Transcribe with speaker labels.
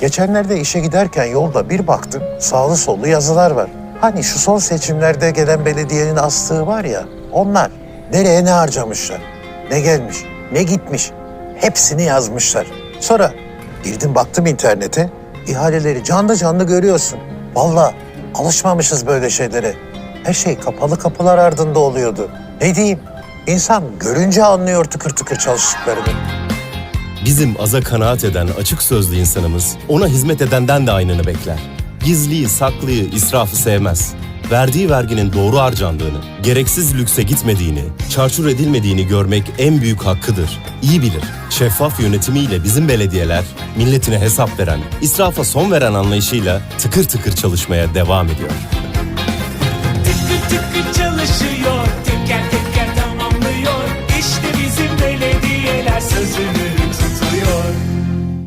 Speaker 1: Geçenlerde işe giderken yolda bir baktım sağlı sollu yazılar var. Hani şu son seçimlerde gelen belediyenin astığı var ya onlar. Nereye ne harcamışlar? Ne gelmiş? Ne gitmiş? Hepsini yazmışlar. Sonra girdim baktım internete. ihaleleri canlı canlı görüyorsun. Vallahi alışmamışız böyle şeylere. Her şey kapalı kapılar ardında oluyordu. Ne diyeyim? İnsan görünce anlıyor tıkır tıkır çalıştıklarını.
Speaker 2: Bizim aza kanaat eden açık sözlü insanımız ona hizmet edenden de aynını bekler. Gizliyi, saklıyı, israfı sevmez. Verdiği verginin doğru harcandığını, gereksiz lükse gitmediğini, çarçur edilmediğini görmek en büyük hakkıdır. İyi bilir. Şeffaf yönetimiyle bizim belediyeler, milletine hesap veren, israfa son veren anlayışıyla tıkır tıkır çalışmaya devam ediyor.